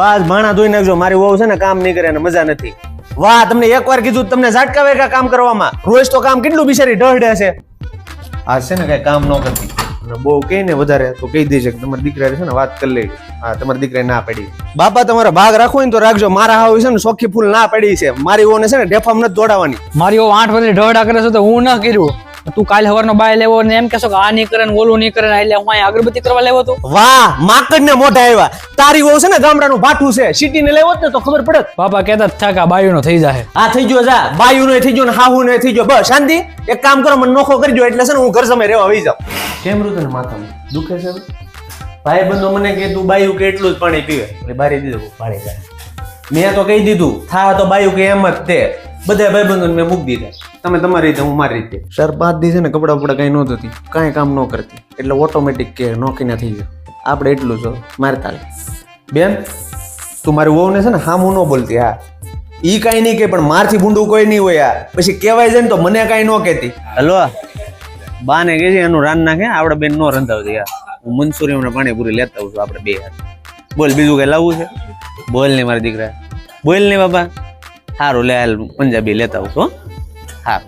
બાજ ભાણા ધોઈ નાખજો. મારી વહુ છે ને કામ નહીં કરે ને મજા નથી. વાહ તમને એકવાર કીધું તમને ઝાટકા કા કામ કરવામાં. રોજ તો કામ કેટલું બિચારી ઢળડે છે. આ છે ને કઈ કામ ન કરતી. અને બહુ કહે ને વધારે તો કહી દેજે કે તમારા દીકરા છે ને વાત કરી લે હા તમારી દીકરા ના પડી. બાપા તમારે ભાગ રાખવો ને તો રાખજો. મારા હાવ છે ને સોખી ફૂલ ના પડી છે. મારી ઓને છે ને ડેફામ નથી દોડાવાની મારી ઓ આઠ વાગે ઢળડા કરે છે તો હું ના કર્યું. તું કાલ સવારનો બાય લેવો ને એમ કેસો કે આ નહીં કરે ને ઓલું નહીં કરે ને એટલે હું અહીંયા અગરબત્તી કરવા લેવો તો? વાહ માકડ ને મોઢા આવ્યા તારી વહુ છે ને ગામડાનું ભાઠું છે. સિટી ને લેવો ને તો ખબર પડે. બાપા કહેતા થાક થા કે નો બાયુનો થઈ જાય આ થઈ ગયો જા. બાયુ નો થઈ ગયો ને હાહુ નો થઈ ગયો. બસ શાંતિ. એક કામ કરો મને નોખો કરી દો એટલે છે ને હું ઘર સમય રહેવા આવી જાઉં. કેમ રૂ તને માથામાં? દુખે છે ભાઈ બંધો મને કે તું બાયુ કે એટલું જ પાણી પીવે. એટલે બારી દીધું પાણી જાય મેં તો કહી દીધું થા તો બાયું કે એમ જ તે. બધા ભાઈ બંધો મેં મૂકી દીધા. તમે તમારી રીતે હું મારી રીતે. સર પાંચ દિવસે ને કપડા બપડા કંઈ ન થતી કાંઈ કામ ન કરતી. એટલે ઓટોમેટિક કે નોખીને થઈ જાય આપણે એટલું છો મારે તાલે બેન તું મારી વહુને છે ને હામું ન બોલતી હા. ઈ કાંઈ નહીં કે પણ મારથી ભૂંડું કોઈ નહીં હોય આ પછી કહેવાય છે ને તો મને કાંઈ ન કહેતી. હલો બાને કહે છે એનું રાન નાખે આપણે બેન ન રંધાવતી યાર હું મનસુરી પાણીપુરી લેતા આવું છું આપણે બે બોલ બીજું કઈ લાવવું છે? બોલ ને મારા દીકરા. બોલ ને બાબા. સારું લે પંજાબી લેતા આવું હા.